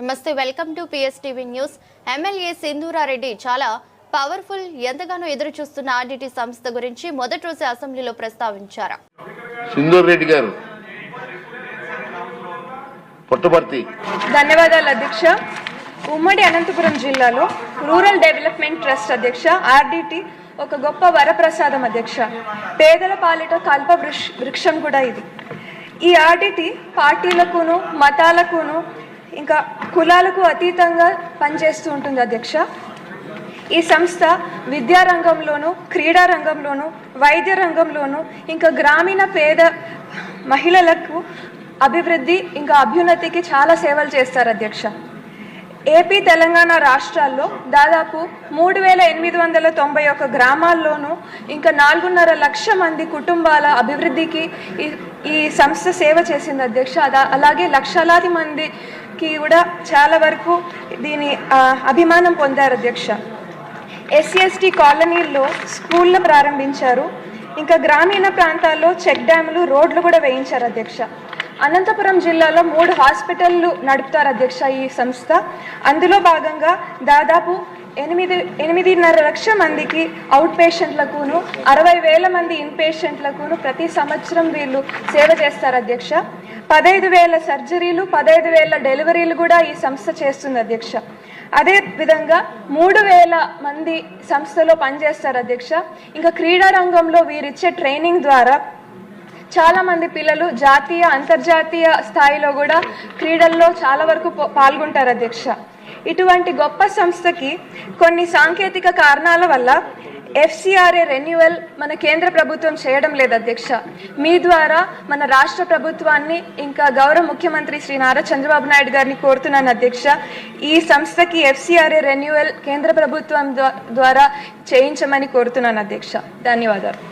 నమస్తే welcome to పిఎస్టీవీ news MLA Sindhura Reddy చాలా powerful ఎంతగానో ఎదురు చూస్తున్న ఆర్డిటి సంస్థ గురించి మొదటి రోజు అసెంబ్లీలో ప్రస్తావించారు. సింధూర్ రెడ్డి గారు పుట్టపర్తి. ధన్యవాదాలు అధ్యక్ష. ఉమ్మడి అనంతపురం జిల్లాలో రూరల్ డెవలప్మెంట్ ట్రస్ట్ అధ్యక్ష ఆర్డిటి ఒక గొప్ప వరప్రసాదం అధ్యక్ష. పేదల పాలిట కల్ప వృక్షం కూడా ఇది. ఈ ఆర్డిటి పార్టీలకును మతాలకును ఇంకా కులాలకు అతీతంగా పనిచేస్తూ ఉంటుంది అధ్యక్ష. ఈ సంస్థ విద్యా రంగంలోను క్రీడా రంగంలోను వైద్య రంగంలోను ఇంకా గ్రామీణ పేద మహిళలకు అభివృద్ధి ఇంకా అభ్యున్నతికి చాలా సేవలు చేస్తారు అధ్యక్ష. ఏపీ తెలంగాణ రాష్ట్రాల్లో దాదాపు మూడు వేల ఎనిమిది వందల తొంభై ఒక్క గ్రామాల్లోనూ ఇంకా నాలుగున్నర లక్ష మంది కుటుంబాల అభివృద్ధికి ఈ ఈ సంస్థ సేవ చేసింది అధ్యక్ష. అలాగే లక్షలాది మంది కి కూడా చాలా వరకు దీని అభిమానం పొందారు అధ్యక్ష. ఎస్సీ ఎస్టీ కాలనీల్లో స్కూళ్ళు ప్రారంభించారు. ఇంకా గ్రామీణ ప్రాంతాల్లో చెక్ డ్యాములు రోడ్లు కూడా వేయించారు అధ్యక్ష. అనంతపురం జిల్లాలో మూడు హాస్పిటళ్ళు నడుపుతారు అధ్యక్ష ఈ సంస్థ. అందులో భాగంగా దాదాపు ఎనిమిది ఎనిమిదిన్నర లక్ష మందికి అవుట్ పేషెంట్లకును అరవై వేల మంది ఇన్ పేషెంట్లకును ప్రతి సంవత్సరం వీళ్ళు సేవ చేస్తారు అధ్యక్ష. పదహైదు వేల సర్జరీలు పదహైదు వేల డెలివరీలు కూడా ఈ సంస్థ చేస్తుంది అధ్యక్ష. అదే విధంగా మూడు వేల మంది సంస్థలో పనిచేస్తారు అధ్యక్ష. ఇంకా క్రీడా రంగంలో వీరిచ్చే ట్రైనింగ్ ద్వారా చాలా మంది పిల్లలు జాతీయ అంతర్జాతీయ స్థాయిలో కూడా క్రీడల్లో చాలా వరకు పాల్గొంటారు అధ్యక్ష. ఇటువంటి గొప్ప సంస్థకి కొన్ని సాంకేతిక కారణాల వల్ల ఎఫ్సిఆర్ఏ రెన్యువల్ మన కేంద్ర ప్రభుత్వం చేయడం లేదు అధ్యక్ష. మీ ద్వారా మన రాష్ట్ర ప్రభుత్వాన్ని ఇంకా గౌరవ ముఖ్యమంత్రి శ్రీ నారా చంద్రబాబు నాయుడు గారిని కోరుతున్నాను అధ్యక్ష. ఈ సంస్థకి ఎఫ్సిఆర్ఏ రెన్యువల్ కేంద్ర ప్రభుత్వం ద్వారా చేయించమని కోరుతున్నాను అధ్యక్ష. ధన్యవాదాలు.